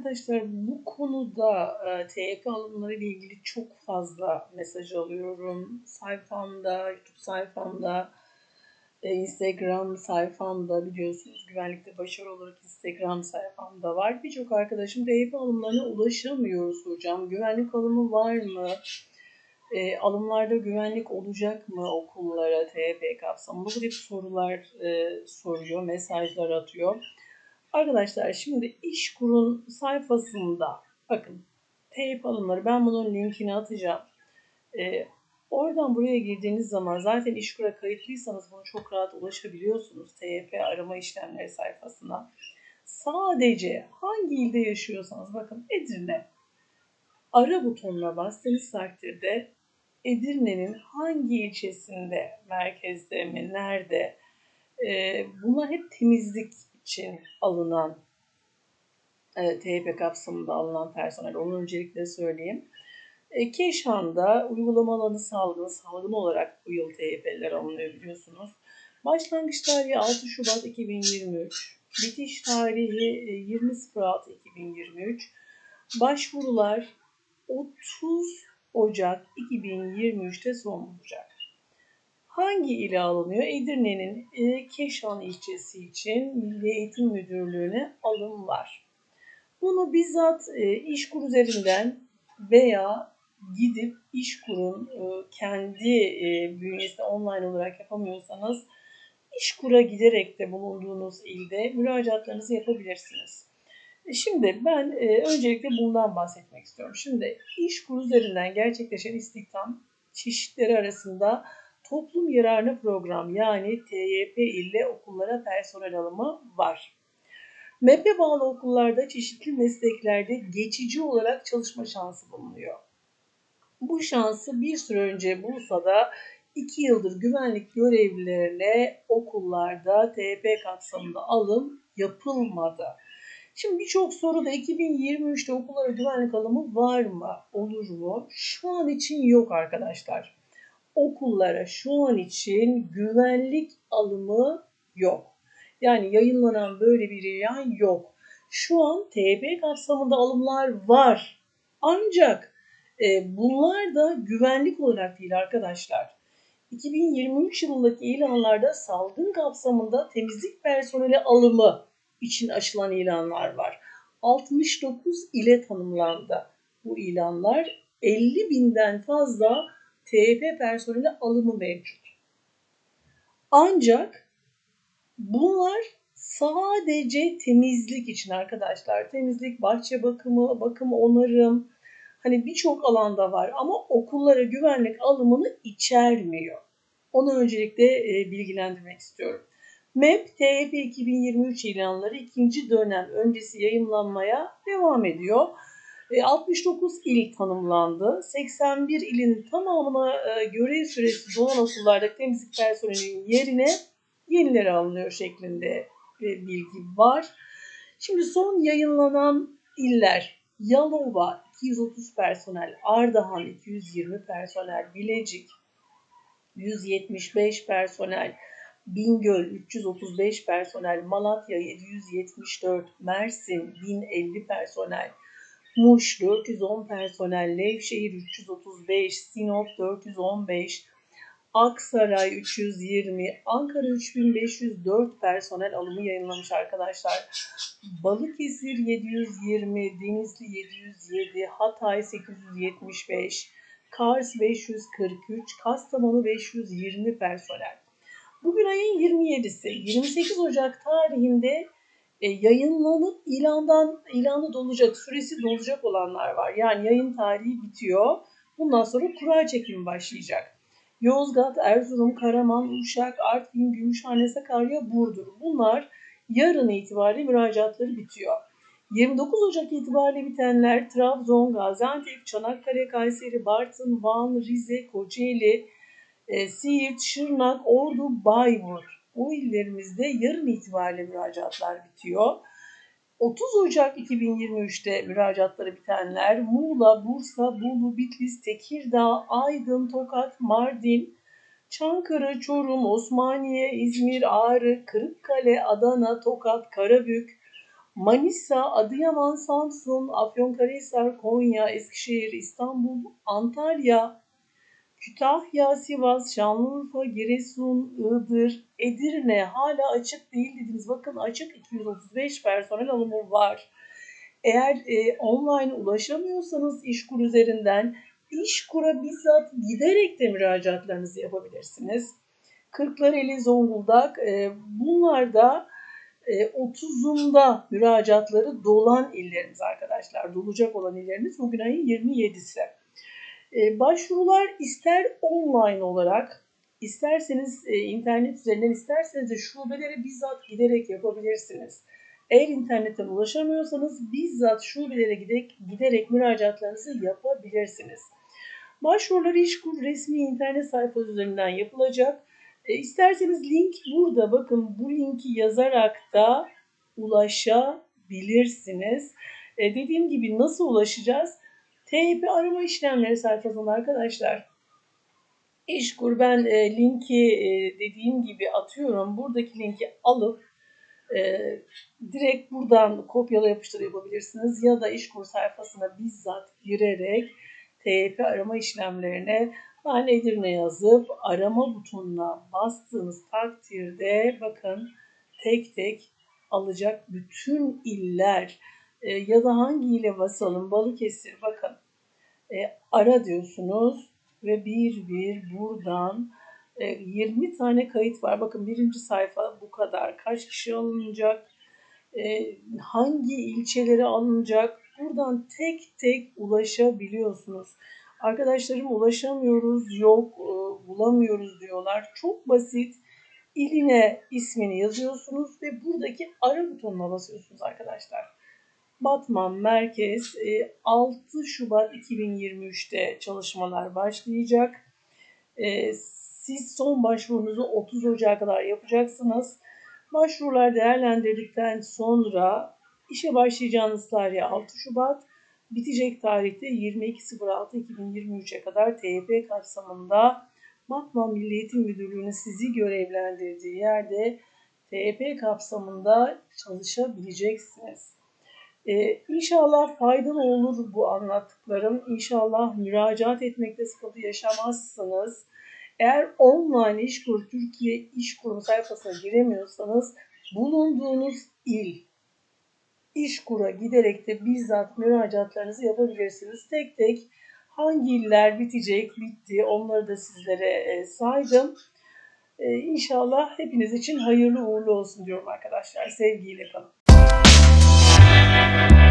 Arkadaşlar bu konuda e, TYT alımları ile ilgili çok fazla mesaj alıyorum. Sayfamda, YouTube sayfamda, e, Instagram sayfamda biliyorsunuz güvenlikte başarı olarak Instagram sayfamda var. Birçok arkadaşım TYT alımlarına ulaşamıyoruz hocam. Güvenlik alımı var mı? E, alımlarda güvenlik olacak mı okullara TYT kapsamında? Bu tip sorular e, soruyor, mesajlar atıyor. Arkadaşlar şimdi İşkur'un sayfasında bakın teyip alımları ben bunun linkini atacağım. Ee, oradan buraya girdiğiniz zaman zaten İşkur'a kayıtlıysanız bunu çok rahat ulaşabiliyorsunuz. TYP arama işlemleri sayfasına. Sadece hangi ilde yaşıyorsanız bakın Edirne ara butonuna bastığınız takdirde Edirne'nin hangi ilçesinde, merkezde mi, nerede e, bunlar hep temizlik için alınan e, TYP kapsamında alınan personel. Onu öncelikle söyleyeyim. E, Keşan'da uygulama alanı salgın, salgın olarak bu yıl TYP'ler alınıyor biliyorsunuz. Başlangıç tarihi 6 Şubat 2023. Bitiş tarihi 20.06.2023. E, Başvurular 30 Ocak 2023'te son bulacak. Hangi ile alınıyor? Edirne'nin e, Keşan ilçesi için Milli Eğitim Müdürlüğü'ne alım var. Bunu bizzat e, İşkur üzerinden veya gidip İşkur'un e, kendi bünyesinde online olarak yapamıyorsanız İşkur'a giderek de bulunduğunuz ilde müracaatlarınızı yapabilirsiniz. Şimdi ben e, öncelikle bundan bahsetmek istiyorum. Şimdi İşkur üzerinden gerçekleşen istihdam çeşitleri arasında toplum yararına program yani TYP ile okullara personel alımı var. MEP'e bağlı okullarda çeşitli mesleklerde geçici olarak çalışma şansı bulunuyor. Bu şansı bir süre önce Bursa'da 2 yıldır güvenlik görevlilerine okullarda TYP kapsamında alım yapılmadı. Şimdi birçok soruda 2023'te okullara güvenlik alımı var mı? Olur mu? Şu an için yok arkadaşlar okullara şu an için güvenlik alımı yok. Yani yayınlanan böyle bir ilan yok. Şu an TB kapsamında alımlar var. Ancak e, bunlar da güvenlik olarak değil arkadaşlar. 2023 yılındaki ilanlarda salgın kapsamında temizlik personeli alımı için açılan ilanlar var. 69 ile tanımlandı bu ilanlar. 50 binden fazla TYP personeli alımı mevcut. Ancak bunlar sadece temizlik için arkadaşlar. Temizlik, bahçe bakımı, bakım onarım, hani birçok alanda var ama okullara güvenlik alımını içermiyor. Onu öncelikle e, bilgilendirmek istiyorum. MEP TYP 2023 ilanları ikinci dönem öncesi yayınlanmaya devam ediyor. 69 e, il tanımlandı. 81 ilin tamamına e, görev süresi dolan okullardaki temizlik personelinin yerine yenileri alınıyor şeklinde bilgi var. Şimdi son yayınlanan iller Yalova 230 personel, Ardahan 220 personel, Bilecik 175 personel, Bingöl 335 personel, Malatya 774, Mersin 1050 personel, Muş 410 personel, Nevşehir 335, Sinop 415, Aksaray 320, Ankara 3504 personel alımı yayınlamış arkadaşlar. Balıkesir 720, Denizli 707, Hatay 875, Kars 543, Kastamonu 520 personel. Bugün ayın 27'si, 28 Ocak tarihinde e, yayınlanıp ilandan ilanı dolacak, süresi dolacak olanlar var. Yani yayın tarihi bitiyor. Bundan sonra kura çekimi başlayacak. Yozgat, Erzurum, Karaman, Uşak, Artvin, Gümüşhane, Sakarya, Burdur. Bunlar yarın itibariyle müracaatları bitiyor. 29 Ocak itibariyle bitenler Trabzon, Gaziantep, Çanakkale, Kayseri, Bartın, Van, Rize, Kocaeli, e, Siirt, Şırnak, Ordu, Bayburt o illerimizde yarın itibariyle müracaatlar bitiyor. 30 Ocak 2023'te müracaatları bitenler Muğla, Bursa, Bolu, Bitlis, Tekirdağ, Aydın, Tokat, Mardin, Çankırı, Çorum, Osmaniye, İzmir, Ağrı, Kırıkkale, Adana, Tokat, Karabük, Manisa, Adıyaman, Samsun, Afyonkarahisar, Konya, Eskişehir, İstanbul, Antalya, Kütahya, Sivas, Şanlıurfa, Giresun, Iğdır, Edirne hala açık değil dediniz. Bakın açık 235 personel alımı var. Eğer e, online ulaşamıyorsanız İşkur üzerinden İşkur'a bizzat giderek de müracaatlarınızı yapabilirsiniz. Kırklareli, Zonguldak e, bunlar da e, 30'unda müracaatları dolan illerimiz arkadaşlar. Dolacak olan illerimiz bugün ayın 27'si. E, başvurular ister online olarak isterseniz e, internet üzerinden isterseniz de şubelere bizzat giderek yapabilirsiniz. Eğer internetten ulaşamıyorsanız bizzat şubelere giderek, giderek müracaatlarınızı yapabilirsiniz. Başvurular İşkur resmi internet sayfası üzerinden yapılacak. E, isterseniz link burada. Bakın bu linki yazarak da ulaşabilirsiniz. E, dediğim gibi nasıl ulaşacağız? TYP arama işlemleri sayfasında arkadaşlar. İşkur ben e, linki e, dediğim gibi atıyorum. Buradaki linki alıp e, direkt buradan kopyala yapıştır yapabilirsiniz. Ya da İşkur sayfasına bizzat girerek TYP arama işlemlerine ben Edirne yazıp arama butonuna bastığınız takdirde bakın tek tek alacak bütün iller e, ya da hangi ile basalım Balıkesir bakın e, ara diyorsunuz ve bir bir buradan e, 20 tane kayıt var. Bakın birinci sayfa bu kadar. Kaç kişi alınacak? E, hangi ilçeleri alınacak? Buradan tek tek ulaşabiliyorsunuz. Arkadaşlarım ulaşamıyoruz, yok, e, bulamıyoruz diyorlar. Çok basit. İline ismini yazıyorsunuz ve buradaki ara butonuna basıyorsunuz arkadaşlar. Batman Merkez 6 Şubat 2023'te çalışmalar başlayacak. E, siz son başvurunuzu 30 Ocak'a kadar yapacaksınız. Başvurular değerlendirdikten sonra işe başlayacağınız tarih 6 Şubat, bitecek tarihte 22.06.2023'e kadar TYP kapsamında Batman Milli Eğitim Müdürlüğü'nün sizi görevlendirdiği yerde TYP kapsamında çalışabileceksiniz. Ee, inşallah faydalı olur bu anlattıklarım. İnşallah müracaat etmekte sıkıntı yaşamazsınız. Eğer online İşkur Türkiye İşkur sayfasına giremiyorsanız bulunduğunuz il İşkur'a giderek de bizzat müracaatlarınızı yapabilirsiniz. Tek tek hangi iller bitecek, bitti onları da sizlere e, saydım. E, inşallah hepiniz için hayırlı uğurlu olsun diyorum arkadaşlar. Sevgiyle kalın. Bye.